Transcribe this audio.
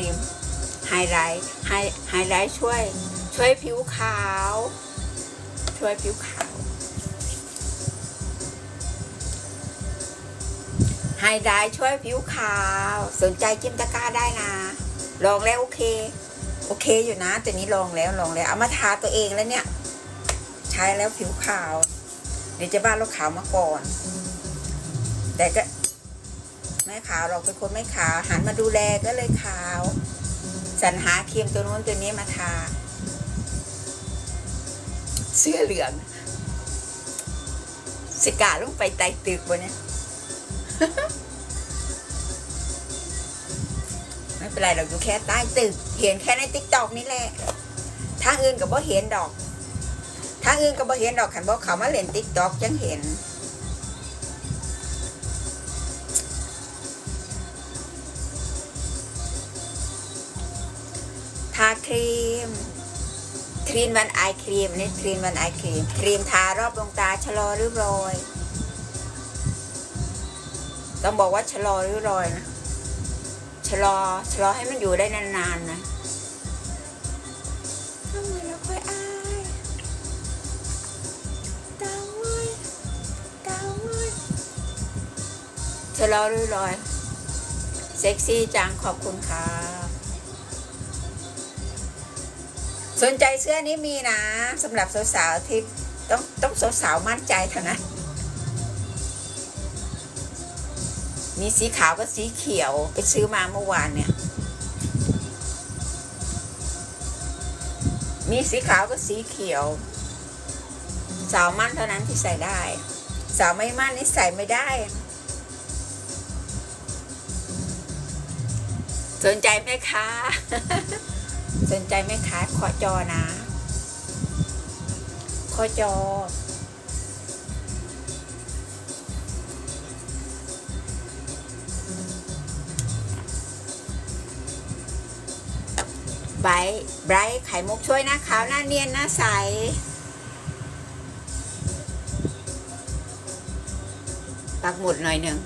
รีมไฮไลท์ไฮไฮไลท์ช่วย ช่วยผิวขาว ช่วยผิวขาวไฮไลท์ช่วยผิวขาว สนใจจิ้มตะกร้าได้นะ ลองแล้วโอเค โอเคอยู่นะตัวนี้ลองแล้วลองแล้ว เอามาทาตัวเองแล้วเนี่ย ใช้แล้วผิวขาว เดี๋ยวจะบ้านเราขาวมาก่อน แต่ก็ ไม่ขาวเราเป็นคนไม่ขาวหันมาดูแลก็เลยขาว สรรหาครีมตัวนู้นตัวนี้มาทา เสื้อเหลืองสิกาลงไปไตตึกบนเนี้ยไม่เป็นไรเราอยู่แค่ใต้ตึก เห็นแค่ในติ๊กตอกนี่แหละทางอื่นกับบ่เห็นดอกทางอื่นกับบ่เห็นดอกขันบ่เขามาเล่นติ๊กตอกจังเห็น ครีมครีมวันไอครีมนี่ครีมวันไอครีมครีมทารอบดวงตาชะลอริ้วรอยต้องบอกว่าชะลอริ้วรอยนะชะลอชะลอให้มันอยู่ได้นานๆนะทำไมเราค่อยอายตาเว้ยตาเว้ยชะลอริ้วรอย เซ็กซี่จังขอบคุณครั สนใจเสื้อนี้มีนะสำหรับสาวๆที่ต้องต้องสาวๆมั่นใจเท่านั้นมีสีขาวกับสีเขียวไปซื้อมาเมื่อวานเนี่ย มีสีขาวกับสีเขียว สาวมั่นเท่านั้นที่ใส่ได้ สาวไม่มั่นนี่ใส่ไม่ได้ สนใจไหมคะ สนใจไหมคะขอจอนะ ขอจอ ไบรท์ไบรท์ไข่มุกช่วยน้าขาวหน้าเนียนหน้าใสปักหมุดหน่อยหนึ่ง